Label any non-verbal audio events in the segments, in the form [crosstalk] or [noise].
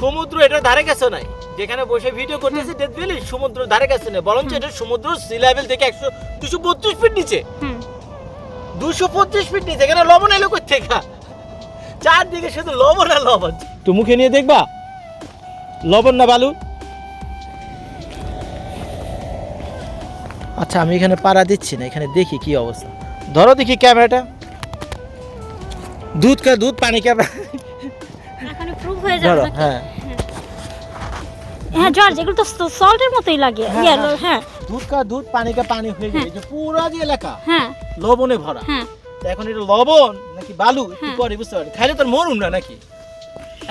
সমুদ্র এটা ধারে কাছে নাই। যেখানে বসে ভিডিও করতেছি ডেথ ভ্যালি সমুদ্র ধারে কাছে নেই। বরঞ্চ এটা সমুদ্র সি লেভেল থেকে একশো দুশো বত্রিশ ফিট নিচে। দুশো পঁচিশ ফিট নিচে এখানে লবণ এলো কই থেকে চারদিকে শুধু লবণ আর লবণ। তো মুখে নিয়ে দেখবা? লবণ না বালু? আচ্ছা আমি এখানে পাড়া দিচ্ছি না এখানে দেখি কি অবস্থা। ধরো দেখি ক্যামেরাটা। দুধ কা দুধ পানি কা এখানে প্রুফ হয়ে যাবে নাকি? হ্যাঁ। হ্যাঁ। জর্জ এগুলো তো সল্টের মতোই লাগে। হ্যাঁ, ইয়ে, হ্যাঁ। হ্যাঁ। দুধ কা দুধ পানি কা পানি হয়ে। গেছে যে পুরো যে এলাকা হ্যাঁ। লবণে ভরা। হ্যাঁ। এখন এটা লবণ নাকি বালু হ্যাঁ। পরে বুঝতে পারি? খাইলে তোর মরুম না নাকি?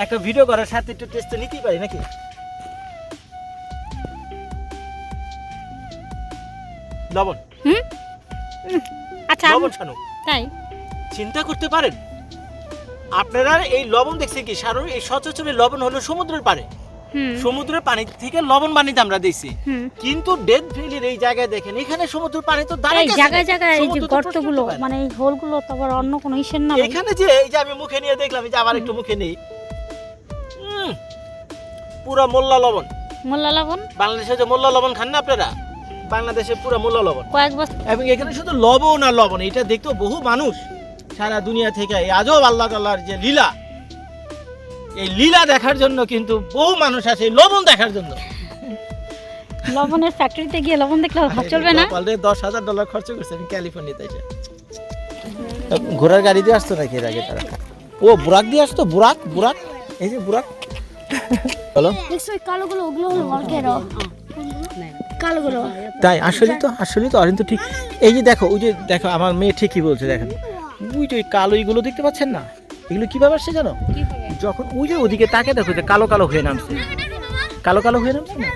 একটা ভিডিও করার সাথে একটু টেস্ট নিতেই পারি নাকি? লবণ। হুম? আচ্ছা লবণ ছানু তাই। চিন্তা করতে পারেন? আপনারা এই লবণ দেখছেন কি সারুর এই সচরাচর লবণ হলো সমুদ্রের পারে হুম। সমুদ্রের পানি থেকে লবণ পানিতে আমরা দিছি কিন্তু ডেথ ভ্যালির এই জায়গায় দেখেন এখানে সমুদ্রের পানি তো দাঁড়ায় জায়গায়। জায়গায় এই যে গর্তগুলো মানে এই হোলগুলো তো আবার অন্য কোনো ইসের না এখানে যে এই যে আমি মুখে নিয়ে দেখলাম এই যে আবার একটু মুখে নেই। পুরা মোল্লা লবণ। মোল্লা লবণ? বাংলাদেশে যে মোল্লা লবণ খান না আপনারা? বাংলাদেশে পুরা মোল্লা লবণ। কয়েক বছর এবং এখানে শুধু লবণ আর লবণ এটা দেখতো বহু মানুষ। সারা দুনিয়া থেকে এই আজব আল্লাহ তাল্লাহর যে লীলা এই লীলা দেখার জন্য কিন্তু বহু মানুষ আসে এই লবণ দেখার জন্য। লবণের ফ্যাক্টরিতে গিয়ে লবণ দেখলে চলবে না? অলরেডি দশ হাজার ডলার খরচ করছে আমি ক্যালিফোর্নিয়াতে এসে ঘোড়ার গাড়ি দিয়ে আসতো নাকি এর আগে তারা? ও বুরাক দিয়ে আসতো? বুরাক বুরাক? এই যে বুরাক। ওই কালোগুলো ওগুলো হলো কালোগুলো। তাই আসলে তো আসলে তো অরিন তো ঠিক। এই যে দেখো ওই যে দেখো আমার মেয়ে ঠিকই বলছে দেখেন। ওই যে কালো এইগুলো দেখতে পাচ্ছেন না? এগুলো কীভাবে আসছে জানো? যখন ওই যে ওদিকে তাকে দেখো যে কালো কালো হয়ে নামছে। কালো কালো হয়ে নামছে না?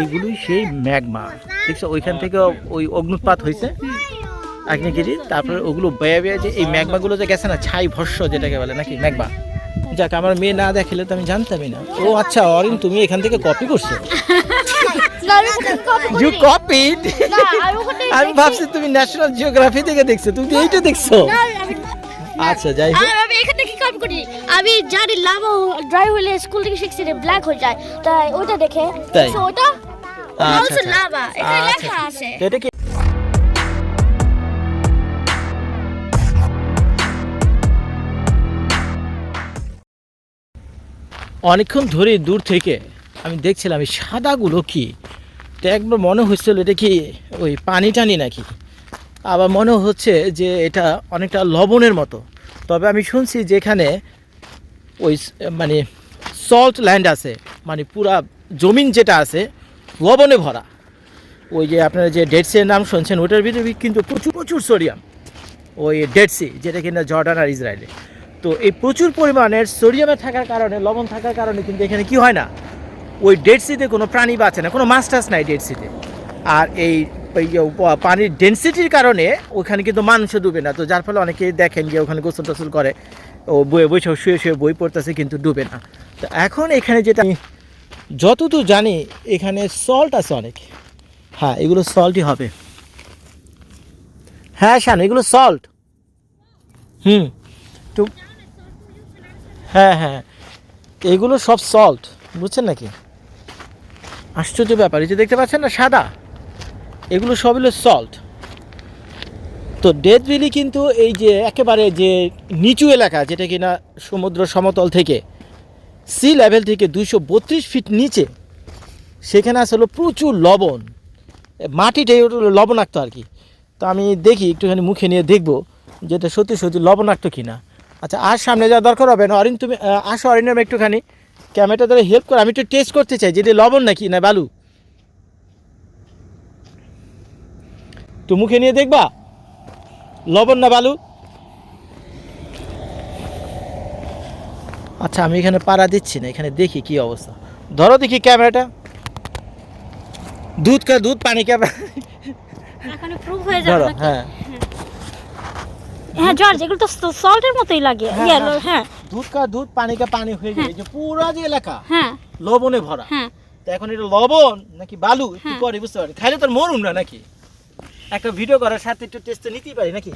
এইগুলোই সেই ম্যাগমা। দেখছ ওইখান থেকে ওই অগ্নুৎপাত হয়েছে। আগ্নেয়গিরি তারপরে ওগুলো বেয়ে বেয়া যে এই ম্যাগমাগুলো যে গেছে না ছাই ভস্য যেটাকে বলে নাকি ম্যাগমা। যাক আমার মেয়ে না দেখলে তো আমি জানতামই না। ও আচ্ছা অরিন তুমি এখান থেকে কপি করছ না আমি ওখানে copy ইউ। কপিড [laughs] আমি ভাবছি তুমি ন্যাশনাল জিওগ্রাফি থেকে দেখছ। তুমি এইটা দেখছ। আচ্ছা যাই হোক। আমি এখান থেকে কপি করি। আমি জানি লাভা ড্রাই হলে স্কুল থেকে শিখছি রে ব্ল্যাক হয়ে যায়। তাই ওইটা দেখে। তাই? ওটা আচ্ছা, আচ্ছা। লাভা। এখানে আচ্ছা, লেখা আছে। এটা কি? অনেকক্ষণ ধরে দূর থেকে আমি দেখছিলাম এই সাদাগুলো কি। তো একবার মনে হচ্ছিল এটা কি ওই পানি টানি নাকি? আবার মনে হচ্ছে যে এটা অনেকটা লবণের মতো। তবে আমি শুনছি যে এখানে ওই মানে সল্ট ল্যান্ড আছে মানে পুরা জমিন যেটা আছে, লবণে ভরা। ওই যে আপনারা যে ডেড সির নাম শুনছেন, ওটার ভিতরে কিন্তু প্রচুর প্রচুর সোডিয়াম ওই ডেড সি যেটা কিনা জর্ডান আর ইসরায়েলে তো এই প্রচুর পরিমাণের সোডিয়ামে থাকার কারণে, লবণ থাকার কারণে কিন্তু এখানে কি হয় না? ওই ডেড সিতে কোনো প্রাণী বাঁচে না, কোনো মাছ টাছ নাই ডেড সিতে আর এই পানির ডেন্সিটির কারণে ওখানে কিন্তু মানুষও ডুবে না। তো যার ফলে অনেকে দেখেন যে ওখানে গোসল টোসল করে, ও বই বসে শুয়ে শুয়ে বই পড়তেছে কিন্তু ডুবে না। তো এখন এখানে যেটা আমি যতদূর জানি, এখানে সল্ট আছে অনেক। হ্যাঁ এগুলো সল্টই হবে। হ্যাঁ শান, এগুলো সল্ট হুম। তো হ্যাঁ হ্যাঁ। এগুলো সব সল্ট বুঝছেন নাকি? আশ্চর্য ব্যাপার, এই যে দেখতে পাচ্ছেন না, সাদা? এগুলো সব হলো সল্ট তো ডেথ ভ্যালি কিন্তু এই যে একেবারে যে নিচু এলাকা, যেটা কিনা সমুদ্র সমতল থেকে সি লেভেল থেকে দুইশো বত্রিশ ফিট নিচে, সেখানে আসলে প্রচুর লবণ। মাটিটাই লবণাক্ত আর কি। তো আমি দেখি, একটুখানি মুখে নিয়ে দেখব যেটা সত্যি সত্যি লবণাক্ত কিনা। আচ্ছা আর সামনে যাওয়া দরকার হবে না, অরিন, তুমি আসো অরিন একটুখানি। ক্যামেরাটা ধরে হেল্প করো আমি একটু টেস্ট করতে চাই যেটা লবণ নাকি না বালু? তো মুখে নিয়ে দেখবা? লবণ না বালু? আচ্ছা আমি এখানে পাড়া দিচ্ছি না এখানে দেখি কি অবস্থা। ধরো দেখি ক্যামেরাটা। দুধ কা দুধ পানি কা প্রুফ হয়ে যাবে হ্যাঁ। হ্যাঁ জর্জ এগুলো তো সল্টের মতোই লাগে হ্যাঁ, হ্যাঁ। হ্যাঁ। দুধ কা দুধ পানি কা পানি হয়ে গেছে যে পুরা যে এলাকা হ্যাঁ। লবণে ভরা। হ্যাঁ। তো এখন এটা লবণ নাকি বালু একটু হ্যাঁ। পরে বুঝতে পারি খাইলে তোর মরুম না নাকি? একটা ভিডিও করার সাথে একটু টেস্ট নিতেই পারি নাকি?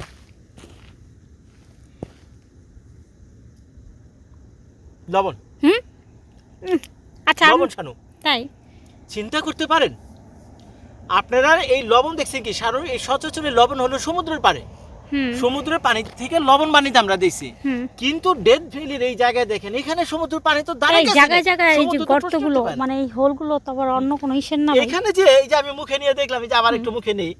লবণ। হুম? আচ্ছা লবণ শানু তাই? চিন্তা করতে পারেন। আপনারা এই লবণ দেখছেন কি? সারু এই সচরাচর লবণ হলো সমুদ্রের পারে হুম সমুদ্রের পানি থেকে লবণ পানিতে আমরা দেখছি কিন্তু ডেথ ভ্যালির এই জায়গায় দেখেন এখানে সমুদ্রের পানি তো দাঁড়ায় জায়গায় জায়গায় এই যে সমুদ্র গর্তগুলো। মানে এই হোলগুলো তো আবার অন্য কোনো ইসের না এখানে যে এই যে আমি মুখে নিয়ে দেখলাম এই যে আবার একটু মুখে নেই।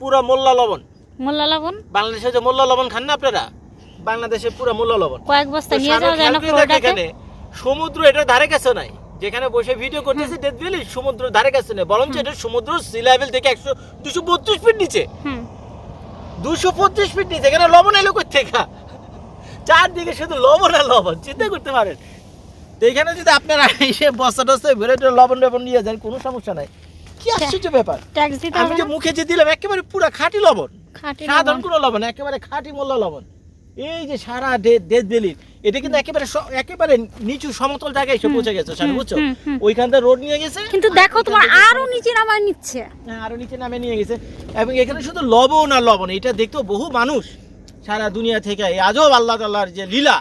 পুরা মোল্লা লবণ। মোল্লা লবণ? বাংলাদেশে যে মোল্লা লবণ খান না আপনারা? বাংলাদেশে পুরা মোল্লা লবণ। কয়েক বস্তা নিয়ে যাওয়া যায় না সমুদ্র এটা ধারে কাছে নাই। যেখানে বসে ভিডিও করতেছি ডেথ ভ্যালি সমুদ্র ধারে কাছে নেই। বরঞ্চ এটা সমুদ্র সি লেভেল থেকে একশো দুশো বত্রিশ ফিট নিচে। দুশো পঁচিশ ফিট নিচে এখানে লবণ এলো থেকে চারদিকে শুধু লবণ আর লবণ চিন্তা করতে পারেন। তো এখানে যদি আপনারা এসে বস্তা টস্তা টরে লবণ লবণ নিয়ে যান কোনো সমস্যা নাই। কি আশ্চর্য ব্যাপার। আমি যে মুখে যে দিলাম একেবারে পুরো খাঁটি লবণ। সাধারণ লবণ। কোনো লবণ একেবারে খাঁটি মোল্লা লবণ। এই যে সারা ডেথ বেলির এটা কিন্তু একেবারে একেবারে নিচু সমতল জায়গায় এসে পৌঁছে গেছে সারা বুঝছ? হুম। ওইখানটা রোড নিয়ে গেছে কিন্তু দেখো তোমার আরও নিচে নামায় নিচ্ছে। হ্যাঁ, আরও নিচে নামে নিয়ে গেছে। এবং এখানে শুধু লবণ আর লবণ এটা দেখতেও বহু মানুষ সারা দুনিয়া থেকে। এই আজব আল্লাহ তাল্লাহর যে লীলা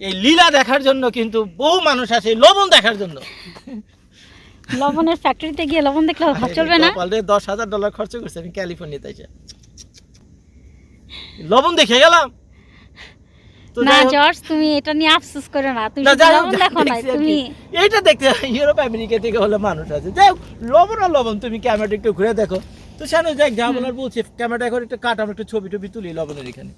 এই লীলা দেখার জন্য কিন্তু বহু মানুষ আসে লবণ দেখার জন্য। লবণের ফ্যাক্টরিতে গিয়ে লবণ দেখলে চলবে না। দশ হাজার ডলার খরচ করছে আমি ক্যালিফোর্নিয়াতে এসে লবণ দেখে গেলাম। না জর্জ তুমি এটা নিয়ে আফসোস করো না। তুমি লবণ দেখো না তুমি এটা দেখতে ইউরোপ আমেরিকা থেকে হলো মানুষ আছে। যাই লবণ আর লবণ তুমি ক্যামেরাটা একটু ঘুরে দেখো। তো শানু যাই যা বলার বলছি ক্যামেরাটা এখন একটু কাট আমরা একটু ছবি টবি তুলি লবণের এখানে।